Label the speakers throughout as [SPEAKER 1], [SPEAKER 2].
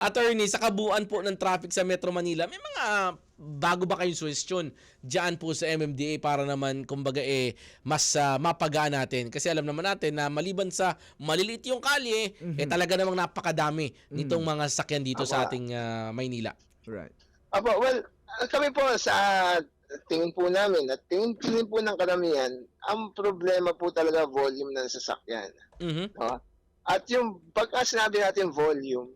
[SPEAKER 1] Attorney, sa kabuuan po ng traffic sa Metro Manila, may mga bago ba kayong suwestyon diyan po sa MMDA para naman kumbaga eh mas ah, mapagaan natin kasi alam naman natin na maliban sa maliliit yung kalye eh talaga namang napakadami nitong mga sasakyan dito sa
[SPEAKER 2] Aba.
[SPEAKER 1] ating ah, Maynila.
[SPEAKER 3] Right.
[SPEAKER 2] Apo, well, kami po sa tingin po namin at tingin, tingin po ng karamihan, ang problema po talaga volume ng sasakyan.
[SPEAKER 1] Mhm.
[SPEAKER 2] No? At yung pagka sinabi natin volume,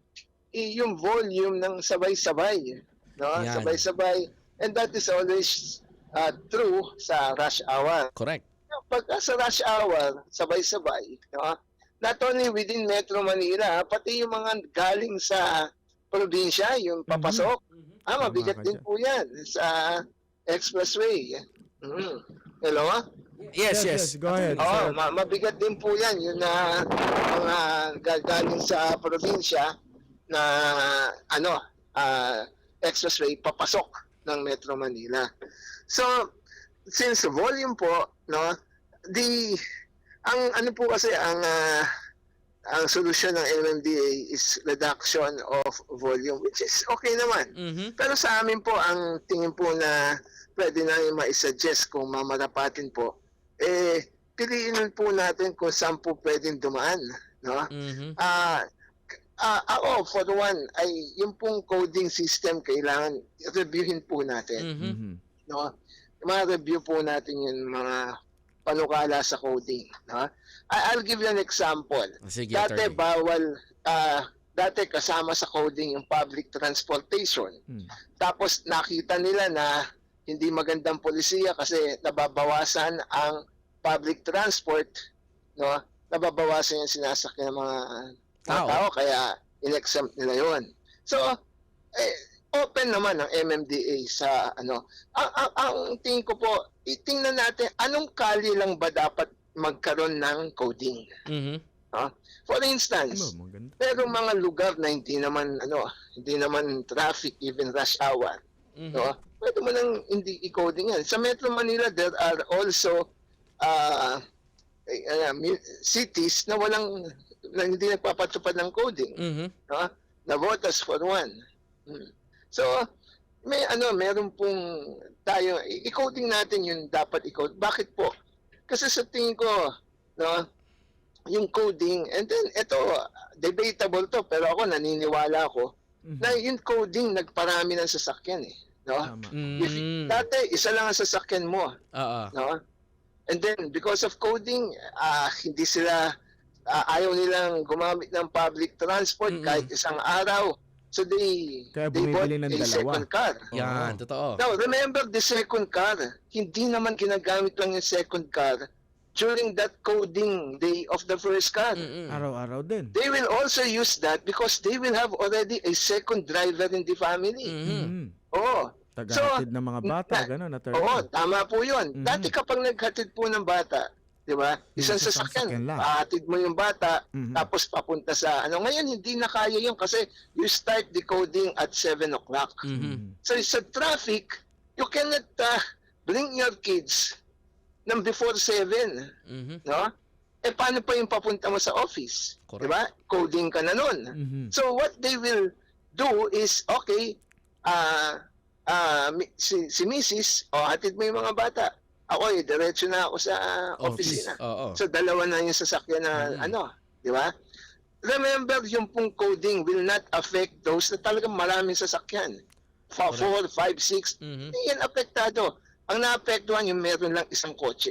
[SPEAKER 2] yung volume ng sabay-sabay. No?
[SPEAKER 1] Yan.
[SPEAKER 2] Sabay-sabay. And that is always uh, true sa rush hour.
[SPEAKER 1] Correct.
[SPEAKER 2] Pagka sa rush hour, sabay-sabay, no? not only within Metro Manila, pati yung mga galing sa probinsya, yung papasok, ah,
[SPEAKER 3] Tama
[SPEAKER 2] mabigat din po yan sa expressway. Mm. Hello?
[SPEAKER 1] Yes, yes.
[SPEAKER 3] Go ahead.
[SPEAKER 2] Oo, ma- mabigat din po yan. Yun na mga ga- galing sa probinsya na ano, ah, expressway papasok ng Metro Manila. So, since volume po, no, the ang ano po kasi ang ah, ang solusyon ng MMDA is reduction of volume which is okay naman.
[SPEAKER 1] Mhm.
[SPEAKER 2] Pero sa amin po, ang tingin po na pwede namin ma-suggest kung mamarapatin po, eh, piliin po natin kung saan po pwedeng dumaan. No?
[SPEAKER 1] Mhm.
[SPEAKER 2] Ah, ah, ako, for one, ay yung pong coding system kailangan reviewin po natin.
[SPEAKER 1] Mhm.
[SPEAKER 3] Mhm.
[SPEAKER 2] No? Ma-review po natin yung mga panukala sa coding. No? I- I'll give you an example.
[SPEAKER 1] Sige,
[SPEAKER 2] Dati
[SPEAKER 1] attorney.
[SPEAKER 2] bawal, ah, dati kasama sa coding yung public transportation.
[SPEAKER 3] Hmm.
[SPEAKER 2] Tapos nakita nila na hindi magandang polisiya kasi nababawasan ang public transport, no? Nababawasan yung sinasakyan ng mga
[SPEAKER 1] Tao.
[SPEAKER 2] tao. kaya in-exempt nila yon. So, eh, open naman ang MMDA sa ano. Ang, ang, ang tingin ko po, itingnan natin anong kali lang ba dapat magkaroon ng coding.
[SPEAKER 1] Mhm.
[SPEAKER 2] For instance,
[SPEAKER 3] Ano,
[SPEAKER 2] merong mga lugar na hindi naman ano, hindi naman traffic even rush hour,
[SPEAKER 1] Mhm.
[SPEAKER 2] no? Pwede mo nang hindi i-coding yan. Sa Metro Manila there are also uh, cities na walang na hindi nagpapatupad ng coding,
[SPEAKER 1] Mhm.
[SPEAKER 2] no? Na voters for one. Hmm. So, may ano, meron pong tayo i-coding natin yung dapat i-code. Bakit po? Kasi sa tingin ko, no, yung coding, and then ito, debatable to, pero ako naniniwala ako
[SPEAKER 3] Mhm.
[SPEAKER 2] na yung coding nagparami ng sasakyan eh. No?
[SPEAKER 3] Tama.
[SPEAKER 2] If,
[SPEAKER 1] Mhm.
[SPEAKER 2] dati, isa lang ang sasakyan mo.
[SPEAKER 1] Oo.
[SPEAKER 2] No? And then, because of coding, ah hindi sila, ah, ayaw nilang gumamit ng public transport
[SPEAKER 1] Mm-mm.
[SPEAKER 2] kahit isang araw. So they,
[SPEAKER 3] Kaya
[SPEAKER 2] they bought
[SPEAKER 3] ng
[SPEAKER 2] a
[SPEAKER 3] dalawa.
[SPEAKER 2] second car.
[SPEAKER 1] Yan,
[SPEAKER 3] Oo.
[SPEAKER 1] totoo.
[SPEAKER 2] Now, remember the second car. Hindi naman ginagamit lang yung second car during that coding day of the first car.
[SPEAKER 1] Mhm.
[SPEAKER 3] Araw-araw din.
[SPEAKER 2] They will also use that because they will have already a second driver in the family.
[SPEAKER 1] Mhm.
[SPEAKER 3] Mhm.
[SPEAKER 2] Oo.
[SPEAKER 3] Tagahatid ng mga bata,
[SPEAKER 2] na-
[SPEAKER 3] gano'n, attorney.
[SPEAKER 2] Oo, tama po yun.
[SPEAKER 3] Mhm.
[SPEAKER 2] Dati kapag naghatid po ng bata, di ba? Isang sasakyan, pahatid mo yung bata,
[SPEAKER 3] Mhm.
[SPEAKER 2] tapos papunta sa ano. Ngayon, hindi na kaya yun kasi you start decoding at 7 o'clock.
[SPEAKER 1] Mhm.
[SPEAKER 3] Mhm.
[SPEAKER 2] So sa traffic, you cannot uh, bring your kids ng before 7,
[SPEAKER 1] Mhm.
[SPEAKER 2] no? Eh paano pa yung papunta mo sa office? Di ba? Coding ka na nun.
[SPEAKER 3] Mhm.
[SPEAKER 2] So what they will do is, okay, ah, mi- si, si Mrs., o hatid mo yung mga bata. Ako eh, diretso na ako sa
[SPEAKER 1] Office.
[SPEAKER 2] opisina.
[SPEAKER 1] Oo.
[SPEAKER 2] So dalawa na yung sasakyan na
[SPEAKER 1] Mm.
[SPEAKER 2] ano, di ba? Remember, yung pong coding will not affect those na talagang maraming sasakyan. Fa-
[SPEAKER 1] Correct.
[SPEAKER 2] Four, five, six,
[SPEAKER 1] Mhm.
[SPEAKER 2] hindi yan apektado. Ang naapektuhan yung meron lang isang kotse.